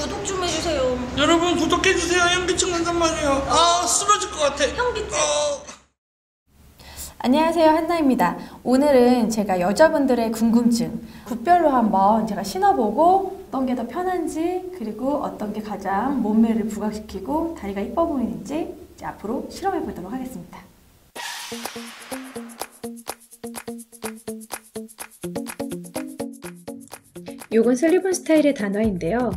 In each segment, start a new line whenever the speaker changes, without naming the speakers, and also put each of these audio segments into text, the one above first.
구독 좀 해주세요.
여러분 구독해주세요 현기증 난단 말이에요 아 쓰러질 것 같아
현기증.
어.
안녕하세요 한나입니다. 오늘은 제가 여자분들의 궁금증 굿별로 한번 제가 신어보고 어떤 게 더 편한지 그리고 어떤 게 가장 몸매를 부각시키고 다리가 이뻐 보이는지 이제 앞으로 실험해 보도록 하겠습니다. 요건 슬리본 스타일의 단화인데요.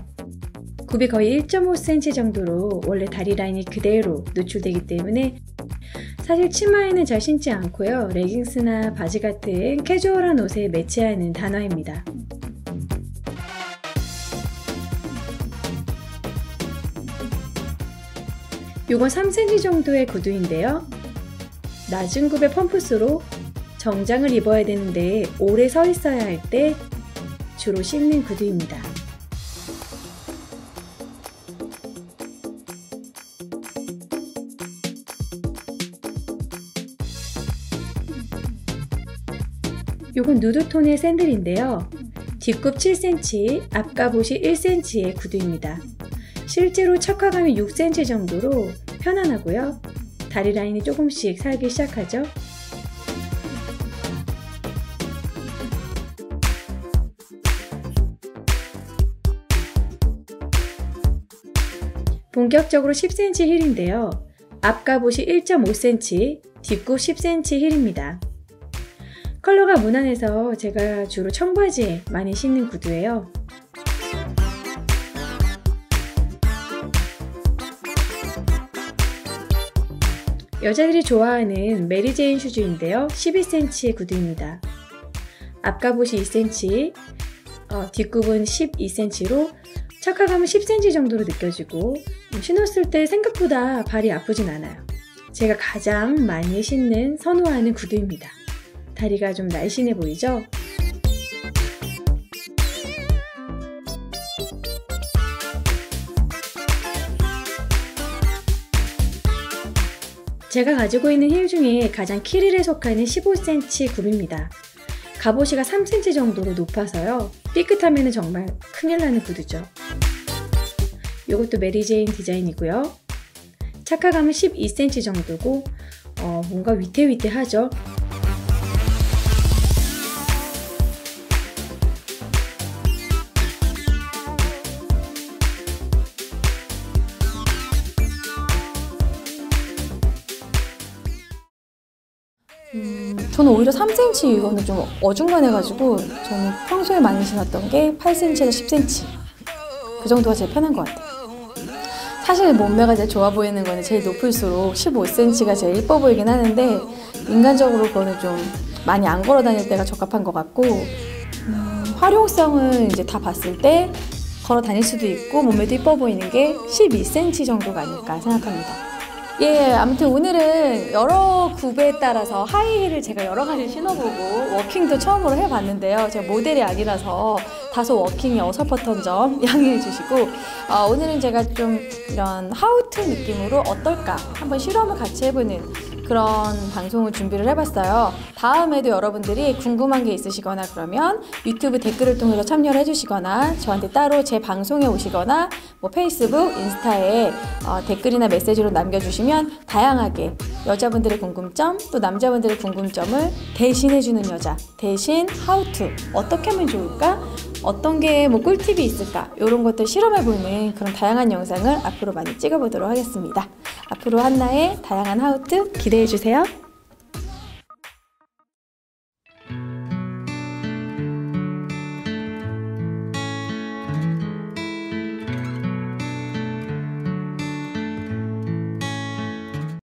굽이 거의 1.5cm 정도로 원래 다리 라인이 그대로 노출되기 때문에 사실 치마에는 잘 신지 않고요. 레깅스나 바지 같은 캐주얼한 옷에 매치하는 단화입니다. 요건 3cm 정도의 구두인데요. 낮은 굽의 펌프스로 정장을 입어야 되는데 오래 서 있어야 할 때 주로 신는 구두입니다. 요건 누드톤의 샌들인데요. 뒷굽 7cm, 앞갑옷이 1cm의 구두입니다. 실제로 착화감이 6cm 정도로 편안하고요. 다리 라인이 조금씩 살기 시작하죠. 본격적으로 10cm 힐인데요. 앞갑옷이 1.5cm, 뒷굽 10cm 힐입니다. 컬러가 무난해서 제가 주로 청바지에 많이 신는 구두예요. 여자들이 좋아하는 메리제인 슈즈인데요. 12cm의 구두입니다. 앞갑옷이 2cm, 어, 뒷굽은 12cm로 착화감은 10cm 정도로 느껴지고 신었을 때 생각보다 발이 아프진 않아요. 제가 가장 많이 신는 선호하는 구두입니다. 다리가 좀 날씬해 보이죠? 제가 가지고 있는 힐 중에 가장 키릴에 속하는 15cm 굽입니다. 갑옷이가 3cm 정도로 높아서요. 삐끗하면 정말 큰일 나는 구두죠. 이것도 메리제인 디자인이고요. 착화감은 12cm 정도고 어, 뭔가 위태위태하죠. 음, 저는 오히려 3cm 이거는 좀 어중간해가지고 저는 평소에 많이 신었던 게 8cm에서 10cm 그 정도가 제일 편한 것 같아요. 사실 몸매가 제일 좋아 보이는 거는 제일 높을수록 15cm가 제일 예뻐 보이긴 하는데 인간적으로 그거는 좀 많이 안 걸어 다닐 때가 적합한 것 같고 음, 활용성은 이제 다 봤을 때 걸어 다닐 수도 있고 몸매도 예뻐 보이는 게 12cm 정도가 아닐까 생각합니다. 예, 아무튼 오늘은 여러 굽에 따라서 하이힐을 제가 여러 가지 신어보고 워킹도 처음으로 해봤는데요. 제가 모델이 아니라서 다소 워킹이 어설펐던 점 양해해 주시고 어, 오늘은 제가 좀 이런 하우트 느낌으로 어떨까 한번 실험을 같이 해보는 그런 방송을 준비를 해봤어요. 다음에도 여러분들이 궁금한 게 있으시거나 그러면 유튜브 댓글을 통해서 참여를 해주시거나 저한테 따로 제 방송에 오시거나 뭐 페이스북, 인스타에 어, 댓글이나 메시지로 남겨주시면 다양하게 여자분들의 궁금점 또 남자분들의 궁금점을 대신해주는 여자 대신 하우투 어떻게 하면 좋을까 어떤 게 뭐 꿀팁이 있을까 이런 것들 실험해보는 그런 다양한 영상을 앞으로 많이 찍어보도록 하겠습니다. 앞으로 한나의 다양한 하우트 기대해주세요.